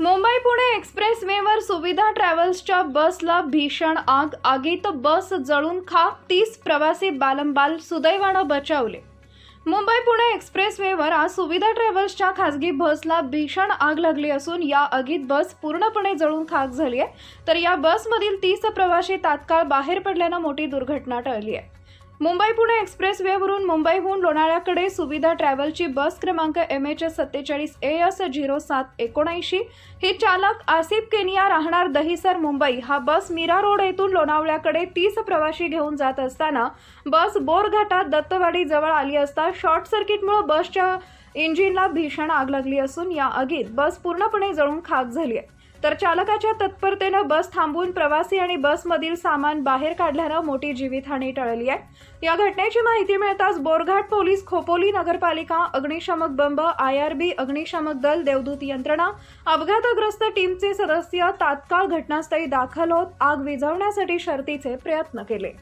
मुंबई पुणे एक्सप्रेसवेवर सुविधा ट्रॅव्हल्सच्या बसला भीषण आग. आगीत बस जळून खाक. तीस प्रवासी बालंबाल सुदैवानं बचावले. मुंबई पुणे एक्सप्रेसवेवर आज सुविधा ट्रॅव्हल्सच्या खासगी बसला भीषण आग लागली असून या आगीत बस पूर्णपणे जळून खाक झाली आहे तर या बसमधील तीस प्रवासी तात्काळ बाहेर पडल्यानं मोठी दुर्घटना टळली आहे मुंबई पुणे एक्सप्रेस वेवरून मुंबईहून लोणाळ्याकडे सुविधा ट्रॅव्हलची बस क्रमांक एम एच एस सत्तेचाळीस ए एस झिरो सात एकोणऐंशी. ही चालक आसिफ केनिया राहणार दहिसर मुंबई. हा बस मीरा रोड येथून लोणावळ्याकडे तीस प्रवासी घेऊन जात असताना बस बोरघाटात दत्तवाडी जवळ आली असता शॉर्ट सर्किटमुळे बसच्या इंजिनला भीषण आग लागली असून या आगीत बस पूर्णपणे जळून खाक झाली आहे. तर चालकाच्या तत्परतेनं बस थांबवून प्रवासी आणि बसमधील सामान बाहेर काढल्यानं मोठी जीवितहानी टळली आहे. या घटनेची माहिती मिळताच बोरघाट पोलीस खोपोली नगरपालिका अग्निशमक बंब आय आर बी अग्निशमक दल देवदूत यंत्रणा अपघातग्रस्त टीमचे सदस्य तात्काळ घटनास्थळी दाखल होत आग विझवण्यासाठी शर्तीचे प्रयत्न केले.